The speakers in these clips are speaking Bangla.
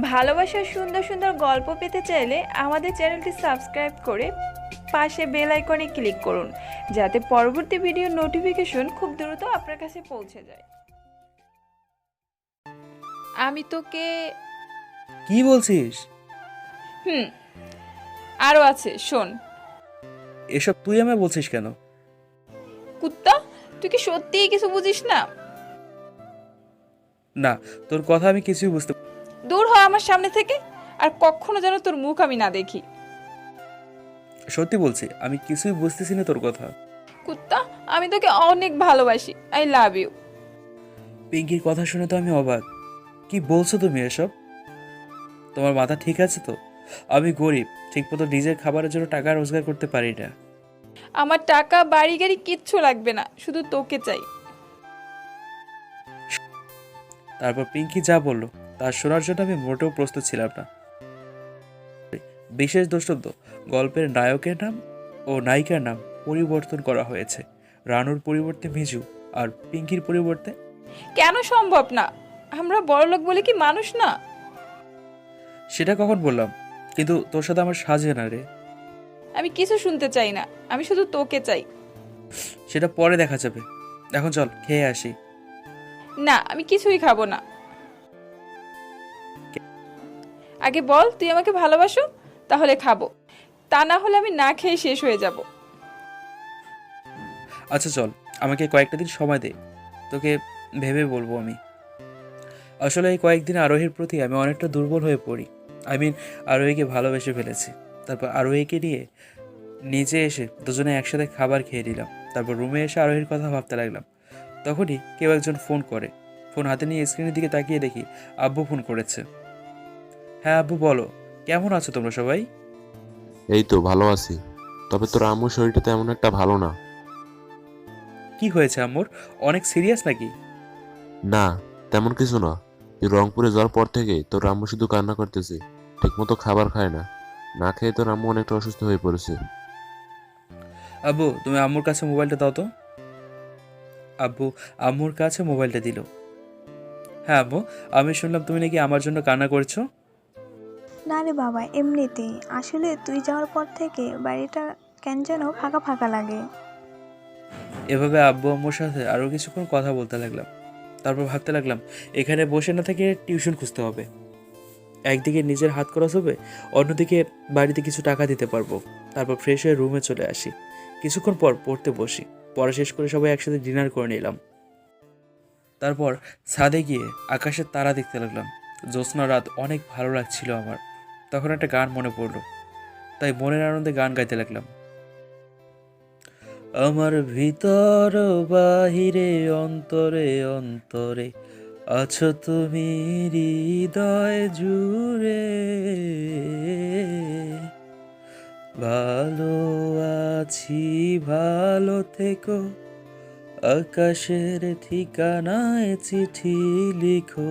ভালোবাসার সুন্দর সুন্দর গল্প পেতে চাইলে আমাদের চ্যানেলটি সাবস্ক্রাইব করে পাশে বেল আইকনে ক্লিক করুন যাতে পরবর্তী ভিডিও নোটিফিকেশন খুব দ্রুত আপনার কাছে পৌঁছে যায়। আমি তোকে কি বলছিস? হুম আরও আছে শোন। এসব তুই আমায় বলছিস কেন? কুত্তা তুই কি সত্যিই কিছু বুঝিস না? না তোর কথা আমি কিছুই বুঝতে দূর হ আমার সামনে থেকে আর কখনো যেন তোর মুখ আমি না দেখি। সত্যি বলছি আমি কিছুই বুঝতেছি না তোর কথা। কুত্তা আমি তোকে অনেক ভালোবাসি আই লাভ ইউ পিঙ্কির কথা শুনে তো আমি অবাক। কি বলছো তুমি এসব? তোমার মাথা ঠিক আছে তো? আমি গরিব ঠিকমতো নিজের খাবারের জন্য টাকা রোজগার করতে পারি না। আমার টাকা বাড়ি গাড়ি কিচ্ছু লাগবে না শুধু তোকে চাই। তারপর পিঙ্কি যা বলল তা শোনার জন্য আমি মোটেও প্রস্তুত ছিলাম না। বিশেষ দ্রষ্টব্য গল্পের নায়কের নাম ও নায়িকার নাম পরিবর্তন করা হয়েছে। রানুর পরিবর্তে মিজু আর পিঙ্কির পরিবর্তে কেন সম্ভব না? আমরা বড়লোক বলে কি মানুষ না? সেটা কখন বললাম? কিন্তু তোর সাথে আমার সাজে না রে। আমি কিছু শুনতে চাই না আমি শুধু তোকে চাই। সেটা পরে দেখা যাবে। এখন চল খেয়ে আসি। না আমি কিছুই খাব না। আগে বল, তুই আমাকে ভালোবাসো, তাহলে খাব। তা না হলে আমি না খেয়ে শেষ হয়ে যাব। আচ্ছা চল, আমাকে কয়েকটা দিন সময় দে। তোকে ভেবে বলব আমি। আসলে এই কয়েকদিন আরোহীর প্রতি আমি অনেকটা দুর্বল হয়ে পড়ি। আই মিন আরোহীকে ভালোবেসে ফেলেছি। তারপর আরোহীকে নিয়ে নিচে এসে দুজনে একসাথে খাবার খেয়ে নিলাম। তারপর রুমে এসে আরোহীর কথা ভাবতে লাগলাম। তখনই কেউ একজন ফোন করে। ফোন হাতে নিয়ে স্ক্রিনের দিকে তাকিয়ে দেখি আব্বু ফোন করেছে। হ্যাঁ আব্বু বলো। কেমন আছো তোমরা সবাই? এই তো ভালো আছি। তবে তোর আম্মুর শরীরটা তেমন একটা ভালো না। কি হয়েছে আম্মুর? অনেক সিরিয়াস নাকি? না তেমন কিছু না। এই রংপুরে যাওয়ার পর থেকে তোর আম্মু শুধু কান্না করতেছে ঠিকমতো খাবার খায় না। না খেয়ে তোর আম্মু অনেকটা অসুস্থ হয়ে পড়েছে। আব্বু তুমি আম্মুর কাছে মোবাইলটা দাও তো। আব্বু আম্মুর কাছে মোবাইলটা দিল। হ্যাঁ আব্বু আমি শুনলাম তুমি নাকি আমার জন্য কান্না করছ। না রে বাবা, এমনিতেই। আসলে তুই যাওয়ার পর থেকে বাড়িটা কেন যেন ফাঁকা ফাঁকা লাগে? এভাবে আব্বু আম্মুর সাথে আরও কিছুক্ষণ কথা বলতে লাগলাম। তারপর ভাবতে লাগলাম, এখানে বসে না থেকে টিউশন খুঁজতে হবে। একদিকে নিজের হাত খরচ হবে, অন্যদিকে বাড়িতে কিছু টাকা দিতে পারব। তারপর ফ্রেশ হয়ে রুমে চলে আসি। কিছুক্ষণ পর পড়তে বসি। পড়া শেষ করে সবাই একসাথে ডিনার করে নিলাম। তারপর ছাদে গিয়ে আকাশের তারা দেখতে লাগলাম। জ্যোৎস্না রাত অনেক ভালো লাগছিল আমার। তখন একটা গান মনে পড়ল। তাই মনের আনন্দে গান গাইতে লাগলাম। আমার ভিতর বাহিরে, অন্তরে অন্তরে আছো তুমি হৃদয় জুড়ে। ভালো আছি, ভালো থেকো। আকাশের ঠিকানায় চিঠি লিখো।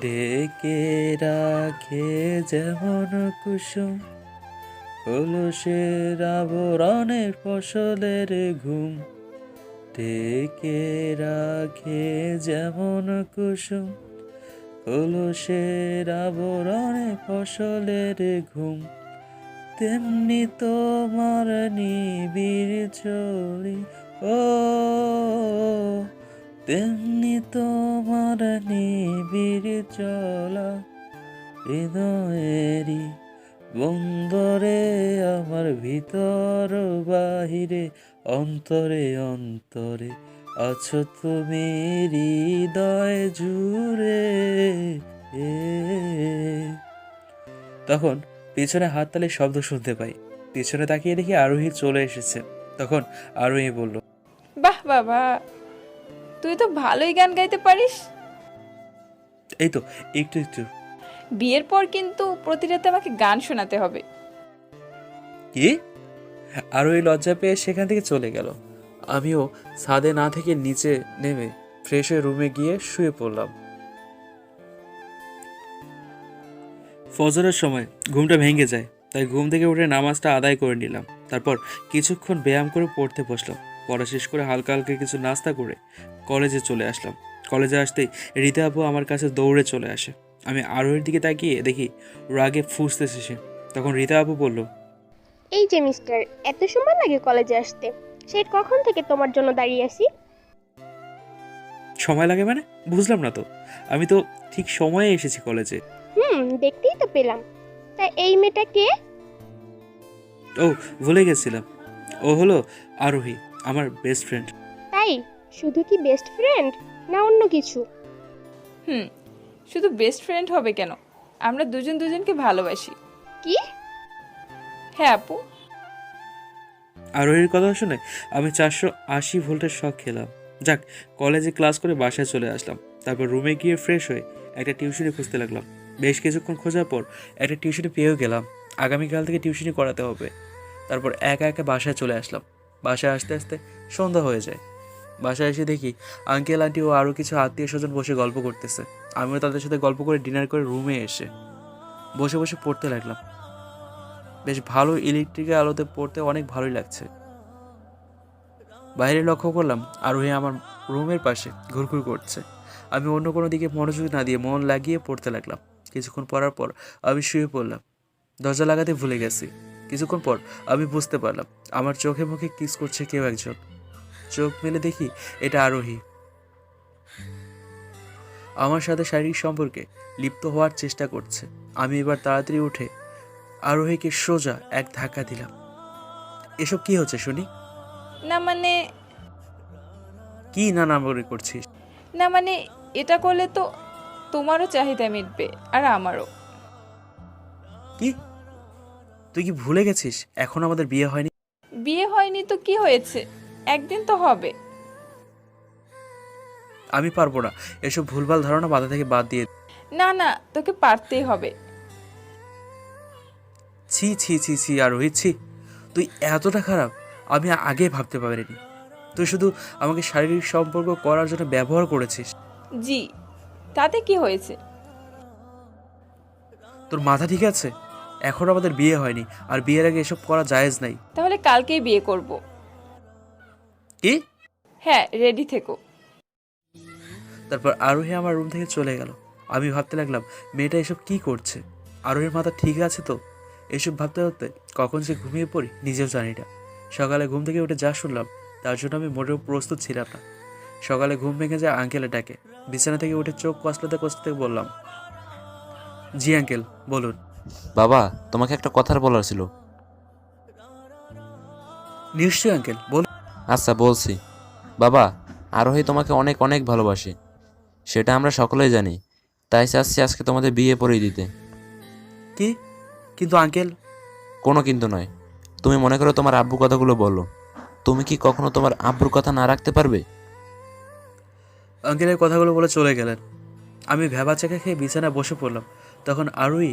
ডেকে রাখে যেমন কুসুম। কলসের আবরণের ফসলের ঘুম। ডেকে রাখে যেমন কুসুম। কলসের আবরণে ফসলের ঘুম। তেমনি তোমার নিবিড় চলি ও তেমনি তোমার নিবিড় চলা হৃদয়েরই বন্দরে আমার ভিতর বাহিরে, অন্তরে অন্তরে আছো তুমি হৃদয় জুড়ে। তখন পিছনে হাততালির শব্দ শুনতে পাই। পিছনে তাকিয়ে দেখি আরোহী চলে এসেছে। তখন আরোহী বলল, বাহ বাবা। তুই তো ভালোই গান গাইতে পারিস। এই তো একটু একটু। বিয়ের পর কিন্তু প্রতি রাতে আমাকে গান শোনাতে হবে। কি? আর ওই লজ্জা পেয়ে সেখান থেকে চলে গেল। আমিও ছাদে না থেকে নিচে নেমে ফ্রেশ হয়ে রুমে গিয়ে শুয়ে পড়লাম। ফজরের সময় ঘুমটা ভেঙে যায় তাই ঘুম থেকে উঠে নামাজটা আদায় করে নিলাম। তারপর কিছুক্ষণ ব্যায়াম করে পড়তে বসলাম। পড়া শেষ করে হালকা হালকা কিছু নাস্তা করে কলেজে চলে আসলাম। কলেজে আসতেই রীতা আপু আমার কাছে দৌড়ে চলে আসে। আমি আরোহীর দিকে তাকিয়ে দেখি রাগে ফুসতেছে সে। তখন রীতা আপু বলল এই যে মিস্টার এত সময় লাগে কলেজে আসতে। সে কখন থেকে তোমার জন্য দাঁড়িয়ে আছি? সময় লাগে মানে? বুঝলাম না তো। আমি তো ঠিক সময়ে এসেছি কলেজে। হুম দেখতেই তো পেলাম। তা এই মেয়েটা কে? ও ভুলে গেছিলাম। ও হলো আরোহী। আমার বেস্ট ফ্রেন্ড তাই? শুধু কি বেস্ট ফ্রেন্ড না অন্য কিছু? হুম শুধু বেস্ট ফ্রেন্ড হবে কেন? আমরা দুজন দুজনকে ভালোবাসি। কি? হ্যাঁ আপু। আরোহীর কথা শুনে আমি চারশো আশি ভোল্টের শখ খেলাম। যাক কলেজে ক্লাস করে বাসায় চলে আসলাম। তারপর রুমে গিয়ে ফ্রেশ হয়ে একটা টিউশনি খুঁজতে লাগলাম। বেশ কিছুক্ষণ খোঁজার পর একটা টিউশনি পেয়েও গেলাম। আগামীকাল থেকে টিউশনি করাতে হবে। তারপর একা একা বাসায় চলে আসলাম। বাসায় আসতে আসতে সন্ধ্যা হয়ে যায়। বাসায় এসে দেখি আঙ্কেল আন্টি ও আরও কিছু আত্মীয় স্বজন বসে গল্প করতেছে। আমিও তাদের সাথে গল্প করে ডিনার করে রুমে এসে বসে বসে পড়তে লাগলাম। বেশ ভালো ইলেকট্রিকের আলোতে পড়তে অনেক ভালোই লাগছে। বাইরে লক্ষ্য করলাম আরোহী আমার রুমের পাশে ঘুরঘুর করছে। আমি অন্য কোনো দিকে মনোযোগ না দিয়ে মন লাগিয়ে পড়তে লাগলাম। কিছুক্ষণ পড়ার পর আমি শুয়ে পড়লাম। দরজা লাগাতে ভুলে গেছি। কিছুক্ষণ পর আমি বুঝতে পারলাম আমার চোখে মুখে কিস করছে কেউ একজন। চোখ মেলে দেখি এটা আরোহী। আমার সাথে শারীরিক সম্পর্কে লিপ্ত হওয়ার চেষ্টা করছে। আমি এবার তাড়াতাড়ি উঠে আরোহীকে সোজা এক ধাক্কা দিলাম। এসব কি হচ্ছে শুনি? না মানে কি না নামরি করছিস? না মানে এটা করলে তো তোমারও চাহিদা মিটবে আর আমারও। কি? তুই কি ভুলে গেছিস? এখন আমাদের বিয়ে হয়নি? বিয়ে হয়নি তো কি হয়েছে? একদিন তো হবে। আমি পারব না। এসব ভুলভাল ধারণা বাধা থেকে বাদ দিয়ে না না তোকে পারতেই হবে। ছি ছি ছি ছি আর রোহিত ছি। তুই এতটা খারাপ আমি আগে ভাবতে পারিনি। তুই শুধু আমাকে শারীরিক সম্পর্ক করার জন্য ব্যবহার করেছিস। জি তাতে কি হয়েছে? তোর মাথা ঠিক আছে? এখন আমাদের বিয়ে হয়নি আর বিয়ের আগে এসব করা জায়েজ নাই। তাহলে কালকেই বিয়ে করব। কি? হ্যাঁ রেডি থেকো। তারপর আরোহী আমার রুম থেকে চলে গেল। আমি ভাবতে লাগলাম মেয়েটা এসব কি করছে? আরোহীর মাথা ঠিক আছে তো? এসব ভাবতে ভাবতে কখন সে ঘুমিয়ে পড়ি নিজেও জানি না। সকালে ঘুম থেকে উঠে যা শুনলাম তার জন্য আমি মোটেও প্রস্তুত ছিলাম না। সকালে ঘুম ভেঙে যায় আঙ্কেলে ডাকে। বিছানা থেকে উঠে চোখ কসলাতে কসলাতে বললাম জি আঙ্কেল বলুন। বাবা তোমাকে একটা কথার বলার ছিল। নিশ্চয়ই আঙ্কেল বলুন আচ্ছা বলছি। বাবা আরোহী তোমাকে অনেক অনেক ভালোবাসে। সেটা আমরা সকলেই জানি। তাই চাচ্ছি আজকে তোমাদের বিয়ে পড়িয়ে দিতে। কি? কিন্তু আঙ্কেল কোনো কিন্তু নয়। তুমি মনে করো তোমার আব্বু কথাগুলো বলো। তুমি কি কখনো তোমার আব্বুর কথা না রাখতে পারবে? আঙ্কেলের কথাগুলো বলে চলে গেলেন। আমি ভেবা চাকা খেয়ে বিছানায় বসে পড়লাম। তখন আরোই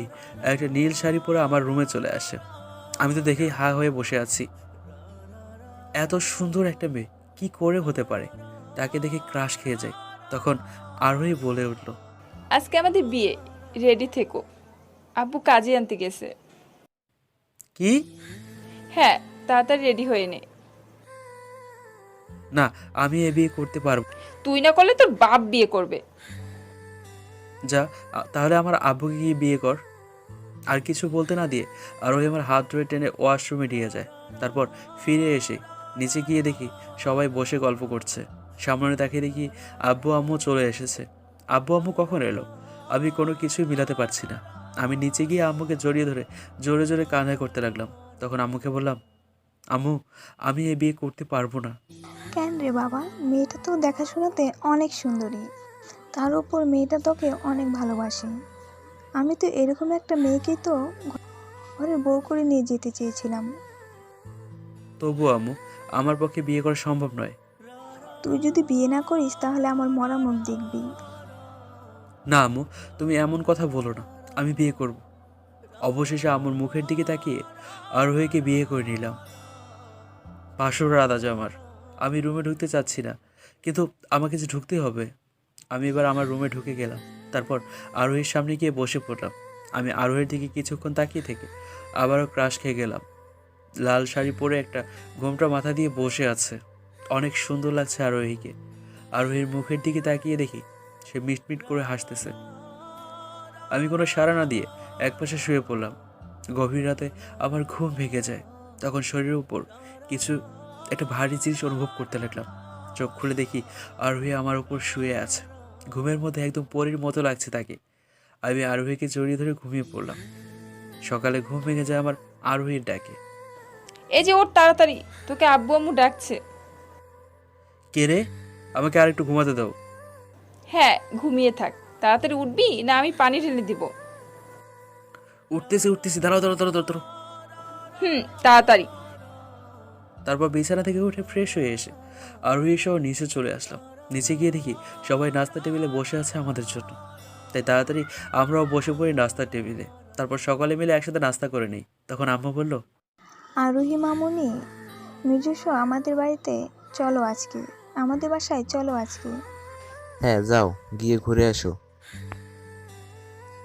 একটা নীল শাড়ি পরে আমার রুমে চলে আসে। আমি তো দেখেই হা হয়ে বসে আছি। এত সুন্দর একটা মেয়ে কি করে হতে পারে? তাকে দেখে ক্রাশ খেয়ে যায়। তখন আরোই বলে উঠল আজকে আমাদের বিয়ে রেডি থেকো। আব্বু কাজে আনতে গেছে। কি? হ্যাঁ তাড়াতাড়ি রেডি হয়ে নে। না আমি এ বিয়ে করতে পারব। তুই না করলে তোর বাপ বিয়ে করবে। যা তাহলে আমার আব্বুকে গিয়ে বিয়ে কর। আর কিছু বলতে না দিয়ে আরোহী আমার হাত ধরে টেনে ওয়াশরুমে নিয়ে যায়। তারপর ফিরে এসে নিচে গিয়ে দেখি সবাই বসে গল্প করছে। সামনে তাকিয়ে দেখি আব্বু আম্মু চলে এসেছে। আব্বু আম্মু কখন এলো? আমি কোনো কিছুই মিলাতে পারছি না। আমি নিচে গিয়ে আম্মুকে জড়িয়ে ধরে জোরে জোরে কান্না করতে লাগলাম। তখন আম্মুকে বললাম, আম্মু, আমি এ বিয়ে করতে পারব না। কেন রে বাবা? মেয়েটা তো দেখাশোনাতে অনেক সুন্দরী। তার উপর মেয়েটা তোকে অনেক ভালোবাসে। আমি তো এরকম একটা মেয়েকেই তো ঘরে বউ করে নিয়ে যেতে চেয়েছিলাম। তবুও আমু আমার পক্ষে বিয়ে করা সম্ভব নয়। তুই যদি বিয়ে না করিস তাহলে আমার মরা মুখ দেখবি। না আমু তুমি এমন কথা বলো না। আমি বিয়ে করব। অবশেষে আমার মুখের দিকে তাকিয়ে আর হয়েকে বিয়ে করে নিলাম। পাঁচশো রাত আজ আমার। আমি রুমে ঢুকতে চাচ্ছি না কিন্তু আমাকে যে ঢুকতে হবে। আমি এবার আমার রুমে ঢুকে গেলাম। তারপর আরোহীর সামনে গিয়ে বসে পড়লাম। আমি আরোহীর দিকে কিছুক্ষণ তাকিয়ে থেকে আবারও ক্রাশ খেয়ে গেলাম। লাল শাড়ি পরে একটা ঘোমটা মাথা দিয়ে বসে আছে। অনেক সুন্দর লাগছে আরোহীকে। আরোহীর মুখের দিকে তাকিয়ে দেখি সে মিটমিট করে হাসতেছে। আমি কোনো সাড়া না দিয়ে একপাশে শুয়ে পড়লাম। গভীর রাতে আমার ঘুম ভেঙে যায়। তখন শরীরের উপর কিছু একটা ভারী জিনিস অনুভব করতে লাগলাম। চোখ খুলে দেখি আরোহী আমার উপর শুয়ে আছে। ঘুমের মধ্যে একদম পরীর মতো লাগছে তাকে। আমি আরোহীকে জড়িয়ে ধরে ঘুমিয়ে পড়লাম। সকালে ঘুম ভেঙে যায় আমার আরোহীর ডাকে। এই যে ওর তাড়াতাড়ি তোকে আব্বু আম্মু ডাকছে। কে রে? আমাকে আর একটু ঘুমাতে দাও। হ্যাঁ ঘুমিয়ে থাক। তাড়াতাড়ি উঠবি না আমি পানি ঢেলে দিব। উঠতেছি উঠতেছি। দাঁড়াও দাঁড়াও দাঁড়াও দাঁড়াও। হুম তাড়াতাড়ি। তারপর বিছানা থেকে উঠে ফ্রেশ হয়ে এসে আরোহী সহ নিচে চলে আসলাম। নিচে গিয়ে দেখি সবাই নাস্তা টেবিলে বসে আছে আমাদের জন্য। তাই তাড়াতাড়ি আমরাও বসে পড়ি নাস্তার টেবিলে। তারপর সকালে মিলে একসাথে নাস্তা করে নিই। তখন আম্মা বলল আরোহী মামুনি নিজস্ব আমাদের বাড়িতে চলো আজকে। আমাদের বাসায় চলো আজকে। হ্যাঁ যাও গিয়ে ঘুরে আসো।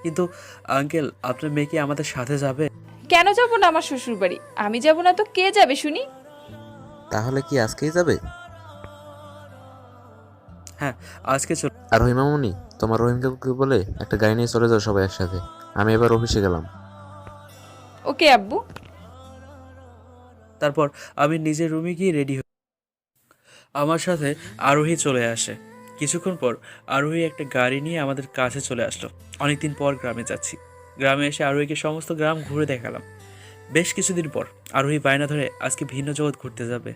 কিন্তু আঙ্কেল আপনার মেয়ে কি আমাদের সাথে যাবে? কেন যাব না আমার শ্বশুর বাড়ি আমি যাব না তো কে যাবে শুনি? তাহলে কি আজকেই যাবে? হ্যাঁ আজকে চল আর রহিমামুনি তোমার রহিম কাকুকে বলে? একটা গাড়ি নিয়ে চলে যাও সবাই একসাথে। আমি এবার অফিসে গেলাম। ওকে আব্বু। তারপর আমি নিজের রুমে গিয়ে রেডি হই। আমার সাথে আরোহী চলে আসে। কিছুক্ষণ পর আরোহী একটা গাড়ি নিয়ে আমাদের কাছে চলে আসলো। অনেকদিন পর গ্রামে যাচ্ছি। গ্রামে এসে আরোহীকে সমস্ত গ্রাম ঘুরে দেখালাম। বেশ কিছুদিন পর আরোহী বায়না ধরে আজকে ভিন্ন জগৎ ঘুরতে যাবে।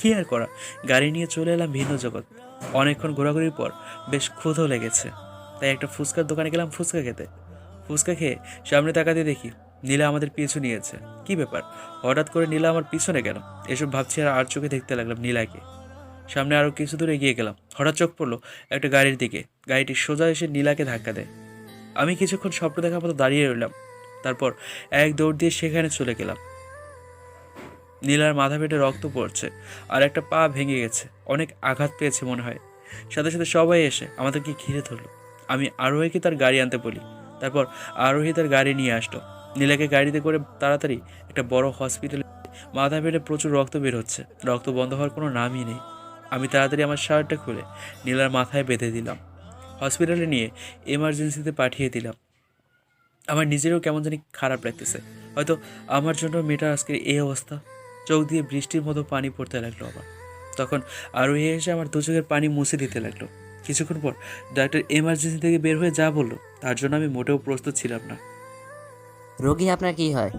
কি আর করা? গাড়ি নিয়ে চলে এলাম ভিন্ন জগৎ। অনেকক্ষণ ঘোরাঘুরির পর বেশ ক্ষুধও লেগেছে। তাই একটা ফুচকার দোকানে গেলাম ফুচকা খেতে। ফুচকা খেয়ে সামনে তাকাতে দেখি নীলা আমাদের পিছু নিয়েছে। কি ব্যাপার? হঠাৎ করে নীলা আমার পিছনে কেন? এসব ভাবছি আর আর চোখে দেখতে লাগলাম নীলাকে। সামনে আরও কিছু দূর এগিয়ে গেলাম। হঠাৎ চোখ পড়ল একটা গাড়ির দিকে। গাড়িটি সোজা এসে নীলাকে ধাক্কা দেয়। আমি কিছুক্ষণ স্বপ্ন দেখার মতো দাঁড়িয়ে রইলাম। তারপর এক দৌড় দিয়ে সেখানে চলে গেলাম। নীলার মাথা পেটে রক্ত পড়ছে আর একটা পা ভেঙে গেছে। অনেক আঘাত পেয়েছে মনে হয়। সাথে সাথে সবাই এসে আমাদেরকে ঘিরে ধরলো। আমি আরোহীকে তার গাড়ি আনতে বলি। তারপর আরোহী তার গাড়ি নিয়ে আসলো। নীলাকে গাড়িতে করে তাড়াতাড়ি একটা বড় হসপিটালে মাথা পেটে প্রচুর রক্ত বের হচ্ছে। রক্ত বন্ধ হওয়ার কোনো নামই নেই। আমি তাড়াতাড়ি আমার শার্টটা খুলে নীলার মাথায় বেঁধে দিলাম। হসপিটালে নিয়ে এমার্জেন্সিতে পাঠিয়ে দিলাম। আমার নিজেরও কেমন জানি খারাপ লাগতেছে। হয়তো আমার জন্য মেয়েটার আজকের এই অবস্থা। চোখ দিয়ে বৃষ্টির মতো পানি পড়তে লাগল আবার। তখন আরও এসে আমার দু চোখের পানি মুছে দিতে লাগল। কিছুক্ষণ পর ডাক্তার এমার্জেন্সি থেকে বের হয়ে যা বলল তার জন্য আমি মোটেও প্রস্তুত ছিলাম না। রোগী আপনার কি হয়?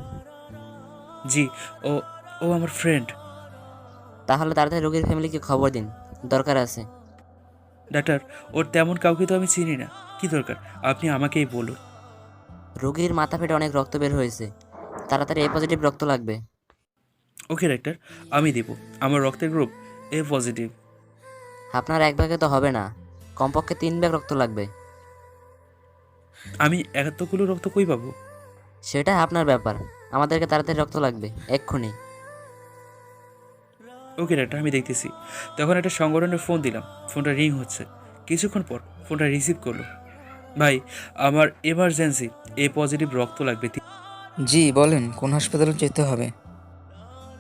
জি ও ও আমার ফ্রেন্ড তাহলে তাড়াতাড়ি রোগীর ফ্যামিলিকে খবর দিন দরকার আছে। ডাক্তার ওর তেমন কাউকে তো আমি চিনি না। কি দরকার? আপনি আমাকেই বলুন। রোগীর মাথা ফেটে অনেক রক্ত বের হয়েছে। তাড়াতাড়ি এ পজিটিভ রক্ত লাগবে। ওকে ডাক্তার আমি দেব। আমার রক্তের গ্রুপ এ পজিটিভ। আপনার এক ভাগে তো হবে না। কমপক্ষে তিন ব্যাগ রক্ত লাগবে। আমি একাত্তরগুলো রক্ত কই পাবো? সেটা আপনার ব্যাপার। আমাদেরকে তাড়াতাড়ি রক্ত লাগবে এক্ষুনি। ওকে ডাক্তার আমি দেখতেছি। তখন একটা সংগঠনের ফোন দিলাম। ফোনটা রিং হচ্ছে। কিছুক্ষণ পর ফোনটা রিসিভ করল। ভাই আমার এমার্জেন্সি এ পজিটিভ রক্ত লাগবে। জি বলেন কোন হাসপাতালে যেতে হবে?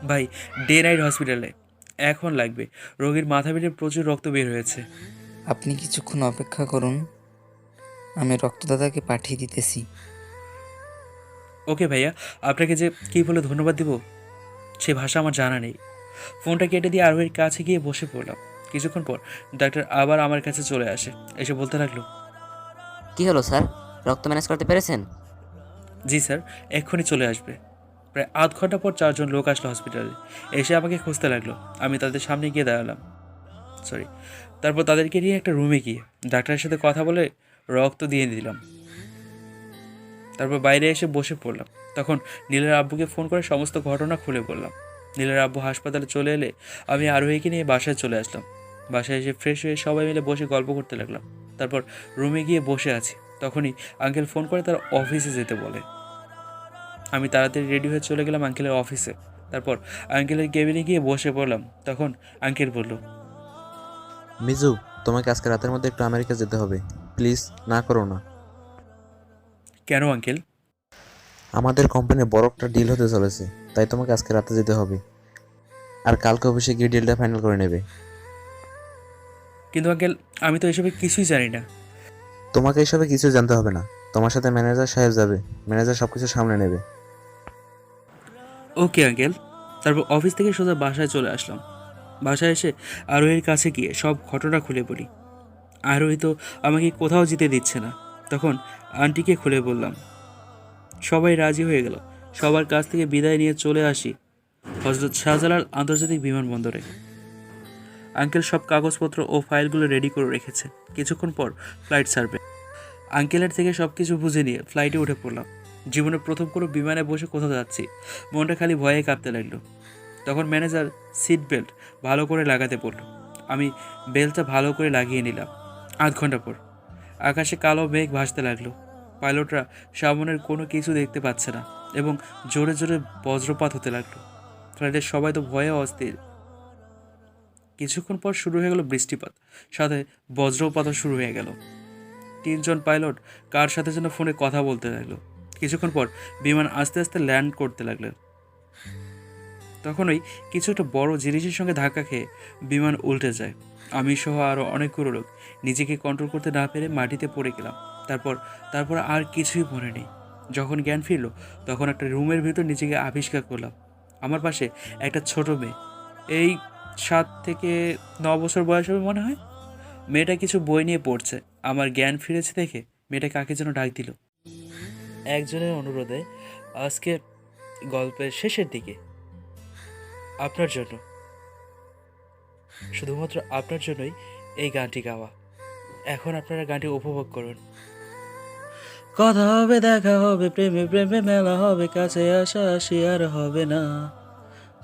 ভাই ডে নাইট হসপিটালে এখন লাগবে। রোগীর মাথা পেটে প্রচুর রক্ত বের হয়েছে। আপনি কিছুক্ষণ অপেক্ষা করুন। আমি রক্তদাতাকে পাঠিয়ে দিতেছি। ওকে ভাইয়া আপনাকে যে কী বলে ধন্যবাদ দিব সে ভাষা আমার জানা নেই। ফোনটা কেটে দিয়ে আরোহীর কাছে গিয়ে বসে পড়লাম। কিছুক্ষণ পর ডাক্তার আবার আমার কাছে চলে আসে। এসে বলতে লাগল কি হলো স্যার? রক্ত ম্যানেজ করতে পেরেছেন? জি স্যার এক্ষুনি চলে আসবে। প্রায় আধ ঘণ্টা পর চারজন লোক আসলো হসপিটালে এসে আমাকে খুঁজতে লাগল। আমি তাদের সামনে গিয়ে দাঁড়ালাম। সরি তারপর তাদেরকে নিয়ে একটা রুমে গিয়ে ডাক্তারের সাথে কথা বলে রক্ত দিয়ে দিলাম। তারপর বাইরে এসে বসে পড়লাম। তখন নীলের আব্বুকে ফোন করে সমস্ত ঘটনা খুলে বললাম। নীলের আব্বু হাসপাতালে চলে এলে আমি আরোহীকে নিয়ে বাসায় চলে আসলাম। বাসায় এসে ফ্রেশ হয়ে সবাই মিলে বসে গল্প করতে লাগলাম। তারপর রুমে গিয়ে বসে আছি। তখনই আঙ্কেল ফোন করে তার অফিসে যেতে বলে। আমি তাড়াতাড়ি রেডি হয়ে চলে গেলাম আঙ্কেলের অফিসে। তারপর আঙ্কেলের কেবিনে গিয়ে বসে পড়লাম। তখন আঙ্কেল বলল মিজু তোমাকে আজকে রাতের মধ্যে একটু আমেরিকা যেতে হবে। প্লিজ না করো না। কেন আঙ্কেল? আমাদের কোম্পানির বড় একটা ডিল হতে চলেছে তাই তোমাকে আজকে রাতে যেতে হবে। আর কালকে অফিসে গিয়ে ডিলটা ফাইনাল করে নেবে। কিন্তু আঙ্কেল আমি তো এসবে কিছুই জানি না। তোমাকে এসবে কিছু জানতে হবে না। তোমার সাথে ম্যানেজার সাহেব যাবে। ম্যানেজার সব কিছু সামনে নেবে। ওকে, আঙ্কেল। তারপর অফিস থেকে সোজা বাসায় চলে আসলাম। বাসায় এসে আরোহীর কাছে গিয়ে সব ঘটনা খুলে বলি। আরোহী তো আমাকে কোথাও যেতে দিচ্ছে না। তখন আন্টিকে খুলে বললাম, সবাই রাজি হয়ে গেল। সবার কাছ থেকে বিদায় নিয়ে চলে আসি হজরত শাহজালাল আন্তর্জাতিক বিমানবন্দরে। আঙ্কেল সব কাগজপত্র ও ফাইলগুলো রেডি করে রেখেছে। কিছুক্ষণ পর ফ্লাইট ছাড়বে। আঙ্কেলের থেকে সব কিছু বুঝে নিয়ে ফ্লাইটে উঠে পড়লাম। জীবনে প্রথম কোনো বিমানে বসে কোথাও যাচ্ছি। মনটা খালি ভয়ে কাঁপতে লাগল। তখন ম্যানেজার সিট বেল্ট ভালো করে লাগাতে বলল, আমি বেল্টটা ভালো করে লাগিয়ে নিলাম। আধ ঘণ্টা পর আকাশে কালো মেঘ ভাসতে লাগল। পাইলটরা সামনের কোনো কিছু দেখতে পাচ্ছে না এবং জোরে জোরে বজ্রপাত হতে লাগল। ফ্লাইটের সবাই তো ভয়ে অস্থির। কিছুক্ষণ পর শুরু হয়ে গেল বৃষ্টিপাত, সাথে বজ্রপাতও শুরু হয়ে গেল। তিনজন পাইলট কার সাথে যেন ফোনে কথা বলতে লাগল। কিছুক্ষণ পর বিমান আস্তে আস্তে ল্যান্ড করতে লাগল তখনই কিছু একটা বড় জিনিসের সঙ্গে ধাক্কা খেয়ে বিমান উল্টে যায়। আমি সহ আরও অনেকগুলো লোক নিজেকে কন্ট্রোল করতে না পেরে মাটিতে পড়ে গেলাম। তারপর তারপর আর কিছুই মনে নেই। যখন জ্ঞান ফিরলো, তখন একটা রুমের ভিতর নিজেকে আবিষ্কার করলাম। আমার পাশে একটা ছোট মেয়ে। এই সাত থেকে ন বছর বয়স হবে মনে হয়? মেয়েটা কিছু বই নিয়ে পড়ছে। আমার জ্ঞান ফিরেছে দেখে মেয়েটা কাকে যেন ডাক দিল। একজনের অনুরোধে আজকে গল্পের শেষের দিকে আপনার জন্য। শুধুমাত্র আপনার জন্যই এই গানটি গাওয়া। এখন আপনারা গানটি উপভোগ করুন। কথা হবে, দেখা হবে, প্রেমে প্রেমে মেলা হবে, কাছে আসা আসি আর হবে না।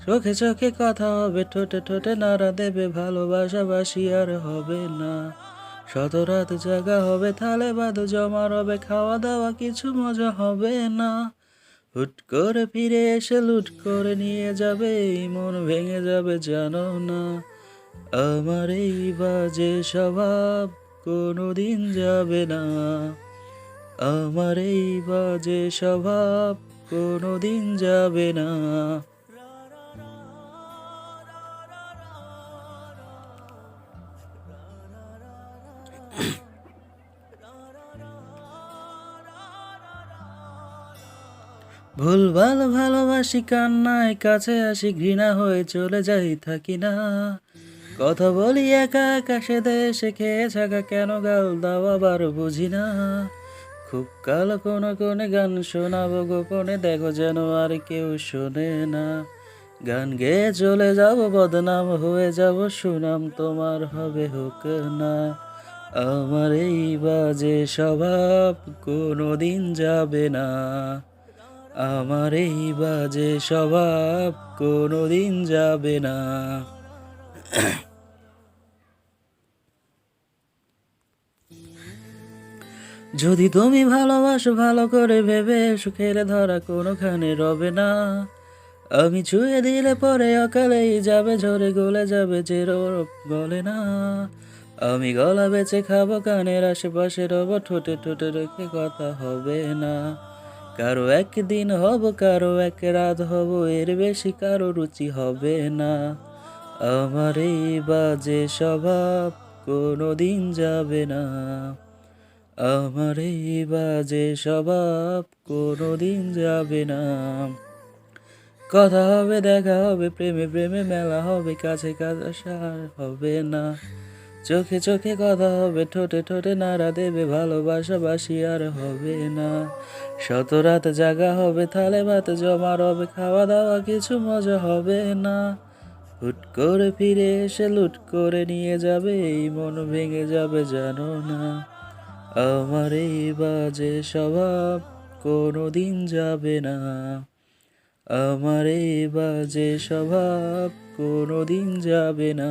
চোখে চোখে কথা হবে, ঠোঁটে ঠোঁটে নাড়া দেবে, ভালোবাসা বাসি আর হবে না। শত রাত জাগা হবে, থালে বাদ জমা রবে, খাওয়া দাওয়া কিছু মজা হবে না। হুট করে ফিরে এসে লুট করে নিয়ে যাবে মন ভেঙে যাবে, জানো না। আমার এই বাজে স্বভাব কোনোদিন যাবে না। আমার এই বাজে স্বভাব কোনোদিন যাবে না। ভুলভাল ভালোবাসি, কান্নায় কাছে আসি, ঘৃণা হয়ে চলে যাই, থাকি না। কথা বলি একা সে দেশে খেয়ে থাকা, কেন গাল দাও আবার বুঝি না। খুব কাল কোনো কোনে গান শোনাবো, গোপনে দেখো যেন আর কেউ শোনে না। গান গেয়ে চলে যাব, বদনাম হয়ে যাব, সুনাম তোমার হবে হোক না। আমার এই বাজে স্বভাব কোনো দিন যাবে না। আমার এই বাজে স্বভাব কোনো দিন যাবে না। যদি তুমি ভালোবাসো, ভালো করে ভেবে সুখের ধরা কোনোখানে রবে না। আমি ছুঁয়ে দিলে পরে অকালেই যাবে, ঝরে গলে যাবে, যে গলে না। আমি গলা বেচে খাব, কানের আশেপাশে রব ঠোঁটে ঠোঁটে রেখে কথা হবে না। কারও একদিন হব, কারও এক রাত হব, এর বেশি কারও রুচি হবে না। আমার এই বাজে স্বভাব কোনো দিন যাবে না। আমার এই বাজে স্বভাব কোনো দিন যাবে না। কথা হবে, দেখা হবে, প্রেমে প্রেমে মেলা হবে, কাছে কাছে হবে না। চোখে চোখে কথা হবে, ঠোঁটে ঠোঁটে নাড়া দেবে, ভালোবাসা বাসি আর হবে না। শত রাত জাগা হবে, থালে ভাত জমা রবে, খাওয়া দাওয়া কিছু মজা হবে না। হুট করে ফিরে এসে লুট করে নিয়ে যাবে, এই মন ভেঙে যাবে, জানো না। আমার এই বাজে স্বভাব কোনো দিন যাবে না। আমার এই বাজে স্বভাব কোনো দিন যাবে না।